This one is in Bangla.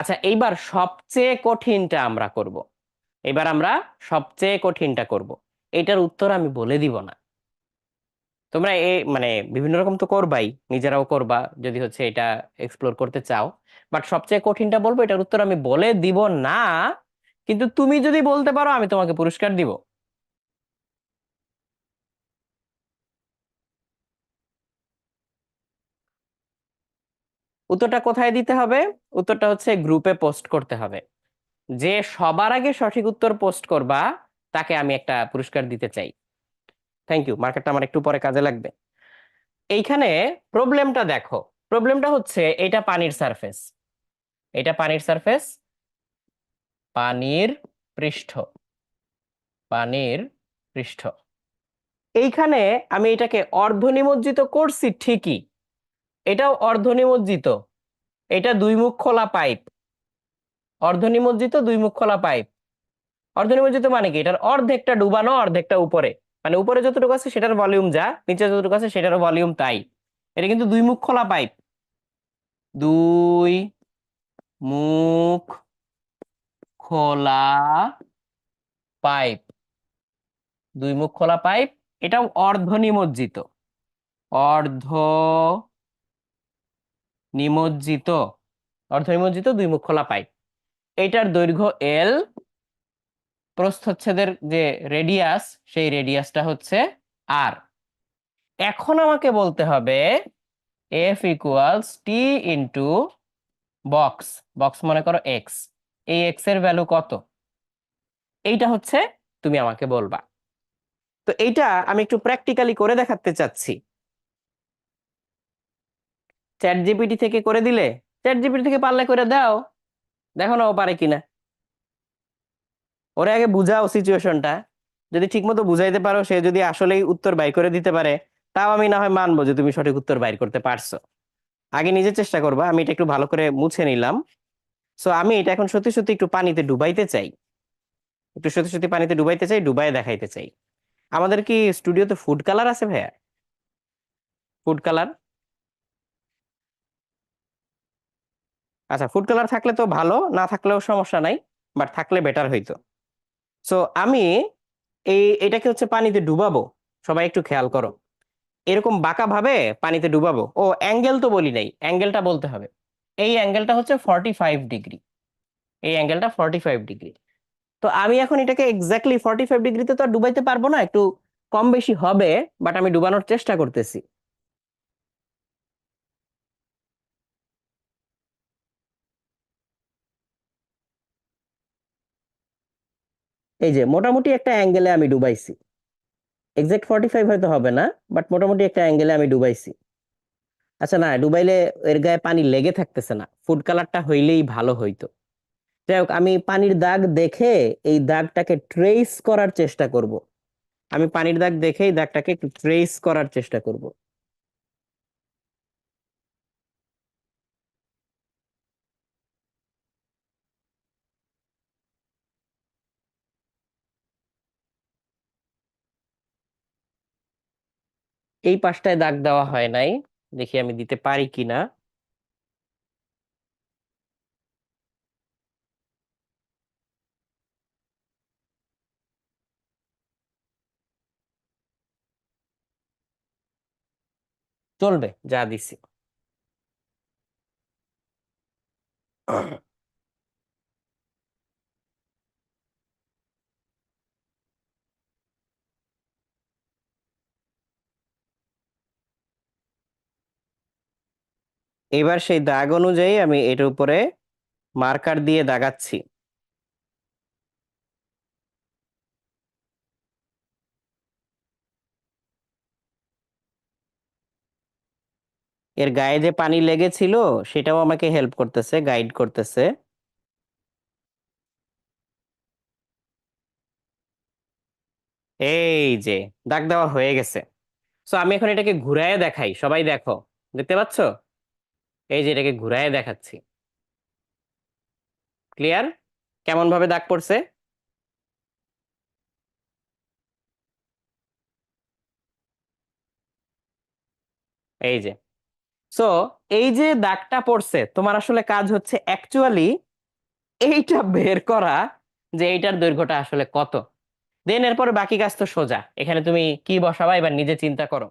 আচ্ছা এইবার সবচেয়ে কঠিনটা আমরা করব। এবার আমরা সবচেয়ে কঠিনটা করব। এটার উত্তর আমি বলে দিব না। তোমরা এ মানে বিভিন্ন রকম তো করবাই, নিজেরাও করবা যদি হচ্ছে এটা এক্সপ্লোর করতে চাও। বাট সবচেয়ে কঠিনটা বলব, এটার উত্তর আমি বলে দিব না। কিন্তু তুমি যদি বলতে পারো, আমি তোমাকে পুরস্কার দিব। উত্তরটা কোথায় দিতে হবে? উত্তরটা হচ্ছে গ্রুপে পোস্ট করতে হবে। যে সবার আগে সঠিক উত্তর পোস্ট করবা, তাকে আমি একটা পুরস্কার দিতে চাই। থ্যাংক ইউ মার্কেটটা আমার একটু পরে কাজে লাগবে। এইখানে প্রবলেমটা দেখো। প্রবলেমটা হচ্ছে এটা পানির সারফেস এটা পানির সারফেস পানির পৃষ্ঠ। পানির পৃষ্ঠ। এইখানে আমি এটাকে অর্ধনিমজ্জিত করছি ঠিকই। এটাও অর্ধনিমজ্জিত। এটা দুই মুখ খোলা পাইপ। অর্ধনিমজ্জিত, দুই মুখ খোলা পাইপ। অর্ধনিমজ্জিত মানে কি? এটার অর্ধেকটা ডুবানো, অর্ধেকটা উপরে। মানে উপরে যতটুকু আছে সেটার ভলিউম যা, নিচে যতটুকু আছে সেটার ভলিউম তাই। এটা কিন্তু দুই মুখ খোলা পাইপ। দুই মুখ খোলা পাইপ। দুই মুখ খোলা পাইপ। এটাও অর্ধ নিমজ্জিত অর্ধ নিমজ্জিত। অর্ধ নিমজ্জিত, দুই মুখ খোলা পাইপ এটার দৈর্ঘ্য এল প্রস্থচ্ছেদের যে রেডিয়াস সেই রেডিয়াসটা হচ্ছে আর এখন আমাকে বলতে হবে F equals T into box box মনে করো এক্স এই এক্সের ভ্যালু কত? এইটা হচ্ছে তুমি আমাকে বলবা। তো এইটা আমি একটু প্র্যাকটিক্যালি করে দেখাতে চাচ্ছি। চ্যাট জিপিটি থেকে করে দিলে চ্যাট জিপিটি থেকে পারলে করে দাও। দেখো না ও পারে কিনা। ওরে আগে বুঝাও সিচুয়েশনটা যদি ঠিকমতো বুঝাইতে পারো, সে যদি আসলেই উত্তর বাই করে দিতে পারে, তাও আমি না হয় মানবো যে তুমি সঠিক উত্তর বাইর করতে পারছ। আগে নিজে চেষ্টা করবা, আমি এটা একটু ভালো করে মুছে নিলাম। সো আমি এটা এখন সত্যি সত্যি একটু পানিতে ডুবাইতে চাই। একটু সত্যি সত্যি পানিতে ডুবাইতে চাই ডুবাই দেখাইতে চাই। আমাদের কি স্টুডিওতে ফুড কালার আছে ভাইয়া? ফুড কালার আচ্ছা ফুড কালার থাকলে তো ভালো, না থাকলেও সমস্যা নাই বাট থাকলে বেটার হইতো। সো আমি এই, এটাকে হচ্ছে পানিতে ডুবাবো, সবাই একটু খেয়াল করো। এরকম বাঁকা ভাবে পানিতে ডুবাবো। ও অ্যাঙ্গেল তো বলি নাই অ্যাঙ্গেলটা বলতে হবে। এই অ্যাঙ্গেলটা হচ্ছে ফর্টি ফাইভ ডিগ্রি এই অ্যাঙ্গেলটা ফর্টি ফাইভ ডিগ্রি তো আমি এখন এটাকে এক্স্যাক্টলি ফর্টি ফাইভ ডিগ্রিতে তো আর ডুবাইতে পারব না, একটু কম বেশি হবে বাট আমি ডুবানোর চেষ্টা করতেছি। এই যে মোটামুটি একটা অ্যাঙ্গেলে আমি ডুবাইছি। এক্সাক্ট ফর্টি ফাইভ হয়তো হবে না বাট মোটামুটি একটা অ্যাঙ্গেলে আমি ডুবাইছি। আচ্ছা না, ডুবাইলে এর গায়ে পানি লেগে থাকতেছে না। ফুড কালারটা হইলেই ভালো হইতো। যাই হোক, আমি পানির দাগ দেখে এই দাগটাকে ট্রেস করার চেষ্টা করব। আমি পানির দাগ দেখে এই দাগটাকে একটু ট্রেস করার চেষ্টা করব। এই পাশটায় দাগ দেওয়া হয় নাই। দেখি আমি দিতে পারি কিনা। চলবে যা দিছি। এবার সেই দাগ অনুযায়ী আমি এটার উপরে মার্কার দিয়ে দাগাচ্ছি। এর গায়ে যে পানি লেগেছিল, সেটাও আমাকে হেল্প করতেছে গাইড করতেছে। এই যে, দাগ দেওয়া হয়ে গেছে। সো আমি এখন এটাকে ঘুরায় দেখাই, সবাই দেখো। দেখতে পাচ্ছ? এই যে এটাকে ঘুরায় দেখাচ্ছি। ক্লিয়ার কেমন ভাবে দাগ পড়ছে? এই যে। সো এই যে দাগটা পড়ছে, তোমার আসলে কাজ হচ্ছে অ্যাকচুয়ালি এইটা বের করা যে এইটার দৈর্ঘ্যটা আসলে কত। দেন এরপরে বাকি কাজ তো সোজা। এখানে তুমি কি বসাবা? এবার নিজে চিন্তা করো।